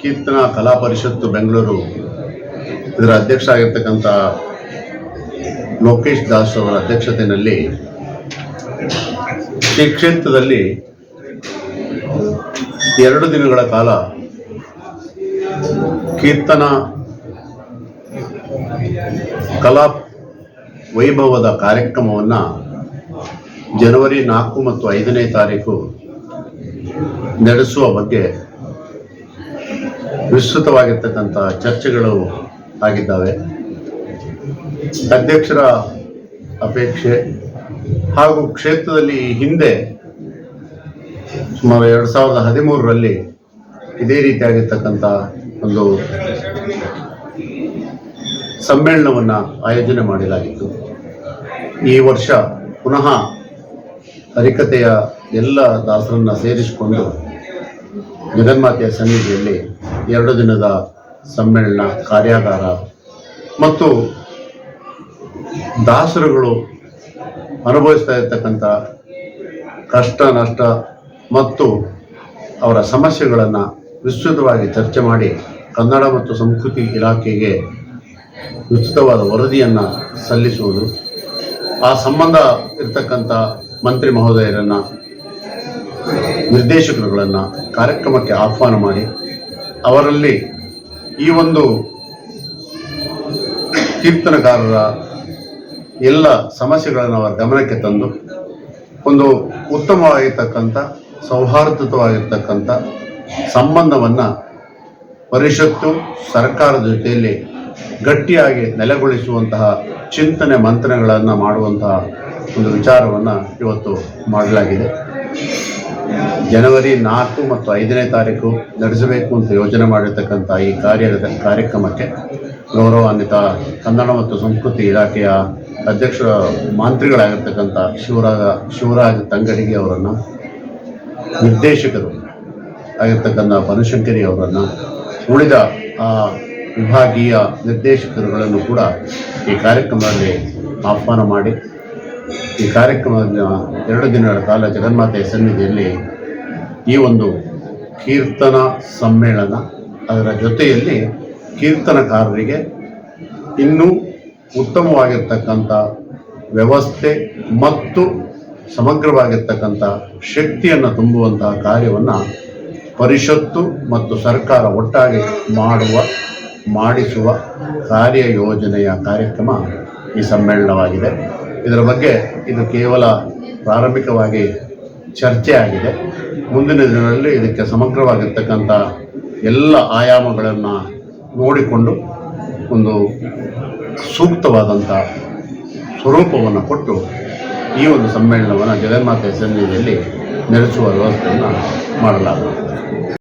ಕೀರ್ತನಾ ಕಲಾ ಪರಿಷತ್ತು ಬೆಂಗಳೂರು. ಇದರ ಅಧ್ಯಕ್ಷ ಆಗಿರ್ತಕ್ಕಂಥ ಲೋಕೇಶ್ ದಾಸ್ ಅವರ ಅಧ್ಯಕ್ಷತೆಯಲ್ಲಿ ಈ ಕ್ಷೇತ್ರದಲ್ಲಿ ಎರಡು ದಿನಗಳ ಕಾಲ ಕೀರ್ತನ ಕಲಾ ವೈಭವದ ಕಾರ್ಯಕ್ರಮವನ್ನು ಜನವರಿ ನಾಲ್ಕು ಮತ್ತು ಐದನೇ ತಾರೀಕು ನಡೆಸುವ ಬಗ್ಗೆ ವಿಸ್ತೃತವಾಗಿರ್ತಕ್ಕಂಥ ಚರ್ಚೆಗಳು ಆಗಿದ್ದಾವೆ. ಅಧ್ಯಕ್ಷರ ಅಪೇಕ್ಷೆ ಹಾಗೂ ಕ್ಷೇತ್ರದಲ್ಲಿ ಹಿಂದೆ ಸುಮಾರು ಎರಡು ಸಾವಿರದ ಹದಿಮೂರರಲ್ಲಿ ಇದೇ ರೀತಿಯಾಗಿರ್ತಕ್ಕಂಥ ಒಂದು ಸಮ್ಮೇಳನವನ್ನು ಆಯೋಜನೆ ಮಾಡಲಾಗಿತ್ತು. ಈ ವರ್ಷ ಪುನಃ ಹರಿಕತೆಯ ಎಲ್ಲ ದಾಸರನ್ನು ಸೇರಿಸಿಕೊಂಡು ಜಗನ್ಮಾತೆಯ ಸನ್ನಿಧಿಯಲ್ಲಿ ಎರಡು ದಿನದ ಸಮ್ಮೇಳನ, ಕಾರ್ಯಾಗಾರ. ಮತ್ತು ದಾಸರುಗಳು ಅನುಭವಿಸ್ತಾ ಇರ್ತಕ್ಕಂಥ ಕಷ್ಟ, ನಷ್ಟ ಮತ್ತು ಅವರ ಸಮಸ್ಯೆಗಳನ್ನು ವಿಸ್ತೃತವಾಗಿ ಚರ್ಚೆ ಮಾಡಿ ಕನ್ನಡ ಮತ್ತು ಸಂಸ್ಕೃತಿ ಇಲಾಖೆಗೆ ವಿಸ್ತೃತವಾದ ವರದಿಯನ್ನು ಸಲ್ಲಿಸುವುದು. ಆ ಸಂಬಂಧ ಇರತಕ್ಕಂಥ ಮಂತ್ರಿ ಮಹೋದಯರನ್ನು ನಿರ್ದೇಶಕರುಗಳನ್ನು ಕಾರ್ಯಕ್ರಮಕ್ಕೆ ಆಹ್ವಾನ ಮಾಡಿ. ಅವರಲ್ಲಿ ಈ ಒಂದು ಕೀರ್ತನಕಾರರ ಎಲ್ಲ ಸಮಸ್ಯೆಗಳನ್ನು ಅವರ ಗಮನಕ್ಕೆ ತಂದು ಒಂದು ಉತ್ತಮವಾಗಿರ್ತಕ್ಕಂಥ ಸೌಹಾರ್ದತವಾಗಿರ್ತಕ್ಕಂಥ ಸಂಬಂಧವನ್ನು ಪರಿಷತ್ತು ಸರ್ಕಾರದ ಜೊತೆಯಲ್ಲಿ ಗಟ್ಟಿಯಾಗಿ ನೆಲೆಗೊಳಿಸುವಂತಹ ಚಿಂತನೆ ಮಂತ್ರಗಳನ್ನು ಮಾಡುವಂತಹ ಒಂದು ವಿಚಾರವನ್ನು ಇವತ್ತು ಮಾಡಲಾಗಿದೆ. ಜನವರಿ ನಾಲ್ಕು ಮತ್ತು ಐದನೇ ತಾರೀಕು ನಡೆಸಬೇಕು ಅಂತ ಯೋಜನೆ ಮಾಡಿರ್ತಕ್ಕಂಥ ಈ ಕಾರ್ಯದ ಕಾರ್ಯಕ್ರಮಕ್ಕೆ ಗೌರವಾನ್ವಿತ ಕನ್ನಡ ಮತ್ತು ಸಂಸ್ಕೃತಿ ಇಲಾಖೆಯ ಅಧ್ಯಕ್ಷ ಮಂತ್ರಿಗಳಾಗಿರ್ತಕ್ಕಂಥ ಶಿವರಾಜ ಶಿವರಾಜ್ ತಂಗಡಿಗೆ ಅವರನ್ನು, ನಿರ್ದೇಶಕರು ಆಗಿರ್ತಕ್ಕಂಥ ಬನಶಂಕರಿ ಅವರನ್ನು, ಉಳಿದ ಆ ವಿಭಾಗೀಯ ನಿರ್ದೇಶಕರುಗಳನ್ನು ಕೂಡ ಈ ಕಾರ್ಯಕ್ರಮದಲ್ಲಿ ಆಹ್ವಾನ ಮಾಡಿ ಈ ಕಾರ್ಯಕ್ರಮದ ಎರಡು ದಿನಗಳ ಕಾಲ ಜಗನ್ಮಾತೆಯ ಸನ್ನಿಧಿಯಲ್ಲಿ ಈ ಒಂದು ಕೀರ್ತನ ಸಮ್ಮೇಳನ ಅದರ ಜೊತೆಯಲ್ಲಿ ಕೀರ್ತನಕಾರರಿಗೆ ಇನ್ನೂ ಉತ್ತಮವಾಗಿರ್ತಕ್ಕಂಥ ವ್ಯವಸ್ಥೆ ಮತ್ತು ಸಮಗ್ರವಾಗಿರ್ತಕ್ಕಂಥ ಶಕ್ತಿಯನ್ನು ತುಂಬುವಂತಹ ಕಾರ್ಯವನ್ನು ಪರಿಷತ್ತು ಮತ್ತು ಸರ್ಕಾರ ಒಟ್ಟಾಗಿ ಮಾಡುವ, ಮಾಡಿಸುವ ಕಾರ್ಯ ಯೋಜನೆಯ ಕಾರ್ಯಕ್ರಮ ಈ ಸಮ್ಮೇಳನವಾಗಿದೆ. ಇದರ ಬಗ್ಗೆ ಇದು ಕೇವಲ ಪ್ರಾರಂಭಿಕವಾಗಿ ಚರ್ಚೆ ಆಗಿದೆ. ಮುಂದಿನ ದಿನಗಳಲ್ಲಿ ಇದಕ್ಕೆ ಸಮಗ್ರವಾಗಿರ್ತಕ್ಕಂಥ ಎಲ್ಲ ಆಯಾಮಗಳನ್ನು ನೋಡಿಕೊಂಡು ಒಂದು ಸೂಕ್ತವಾದಂಥ ಸ್ವರೂಪವನ್ನು ಕೊಟ್ಟು ಈ ಒಂದು ಸಮ್ಮೇಳನವನ್ನು ಜಗನ್ಮಾತೆ ಸನ್ನಿಧಿಯಲ್ಲಿ ನಡೆಸುವ ವ್ಯವಸ್ಥೆಯನ್ನು ಮಾಡಲಾಗುತ್ತದೆ